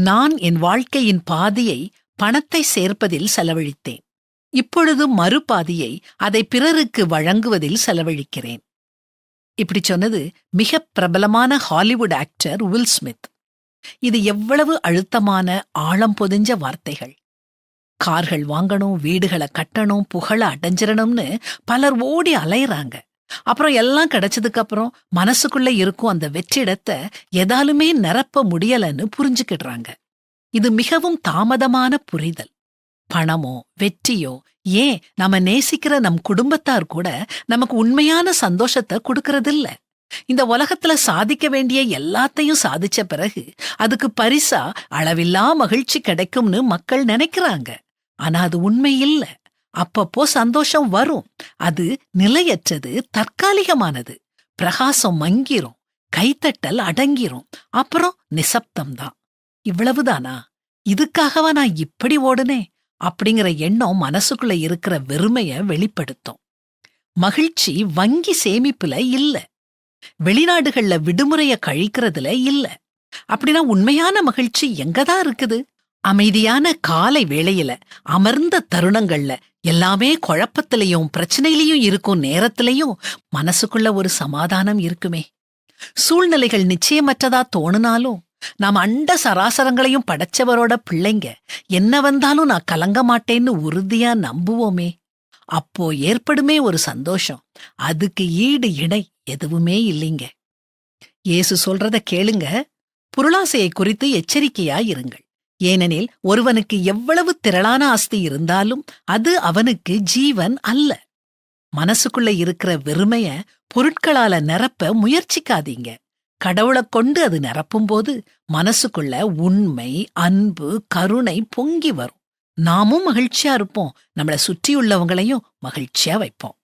நான் என் வாழ்க்கையின் பாதியை பணத்தை சேர்ப்பதில் செலவழித்தேன். இப்பொழுது மறுபாதியை அதை பிறருக்கு வழங்குவதில் செலவழிக்கிறேன். இப்படி சொன்னது மிக பிரபலமான ஹாலிவுட் ஆக்டர் வில் ஸ்மித். இது எவ்வளவு அழுத்தமான ஆழம் பொதிஞ்ச வார்த்தைகள். கார்கள் வாங்கணும் வீடுகளை கட்டணும் புகழ அடைஞ்சிடணும்னு பலர் ஓடி அலையிறாங்க. அப்புறம் எல்லாம் கிடைச்சதுக்கு அப்புறம் மனசுக்குள்ள இருக்கும் அந்த வெற்றிடத்தை எதாலுமே நிரப்ப முடியலன்னு புரிஞ்சுக்கிடுறாங்க. இது மிகவும் தாமதமான புரிதல். பணமோ வெற்றியோ ஏன் நாம நேசிக்கிற நம் குடும்பத்தார் கூட நமக்கு உண்மையான சந்தோஷத்தை கொடுக்கறதில்ல. இந்த உலகத்துல சாதிக்க வேண்டிய எல்லாத்தையும் சாதிச்ச பிறகு அதுக்கு பரிசா அளவில்லா மகிழ்ச்சி கிடைக்கும்னு மக்கள் நினைக்கிறாங்க. ஆனா அது உண்மை இல்ல. அப்பப்போ சந்தோஷம் வரும். அது நிலையற்றது தற்காலிகமானது. பிரகாசம் மங்கிரும் கைத்தட்டல் அடங்கிரும். அப்புறம் நிசப்தம்தான். இவ்வளவுதானா? இதுக்காகவா நான் இப்படி ஓடுனே? அப்படிங்கிற எண்ணம் மனசுக்குள்ள இருக்கிற வெறுமைய வெளிப்படுத்தும். மகிழ்ச்சி வங்கி சேமிப்புல இல்ல. வெளிநாடுகள்ல விடுமுறைய கழிக்கிறதுல இல்ல. அப்படின்னா உண்மையான மகிழ்ச்சி எங்கதான் இருக்குது? அமைதியான காலை வேளையில அமர்ந்த தருணங்கள்ல எல்லாமே குழப்பத்திலையும் பிரச்சனையிலையும் இருக்கும் நேரத்திலையும் மனசுக்குள்ள ஒரு சமாதானம் இருக்குமே. சூழ்நிலைகள் நிச்சயமற்றதா தோணுனாலும் நாம் அண்ட சராசரங்களையும் படைச்சவரோட பிள்ளைங்க என்ன வந்தாலும் நான் கலங்க மாட்டேன்னு உறுதியா நம்புவோமே. அப்போ ஏற்படுமே ஒரு சந்தோஷம். அதுக்கு ஈடு இடை எதுவுமே இல்லைங்க. இயேசு சொல்றத கேளுங்க. பொருளாசையை குறித்து எச்சரிக்கையா இருங்கள் ஏனெனில் ஒருவனுக்கு எவ்வளவு திரளான ஆஸ்தி இருந்தாலும் அது அவனுக்கு ஜீவன் அல்ல. மனசுக்குள்ள இருக்கிற வெறுமைய பொருட்களால நிரப்ப முயற்சிக்காதீங்க. கடவுளை கொண்டு அது நிரப்பும்போது மனசுக்குள்ள உண்மை அன்பு கருணை பொங்கி வரும். நாமும் மகிழ்ச்சியா இருப்போம். நம்மள சுற்றியுள்ளவங்களையும் மகிழ்ச்சியா வைப்போம்.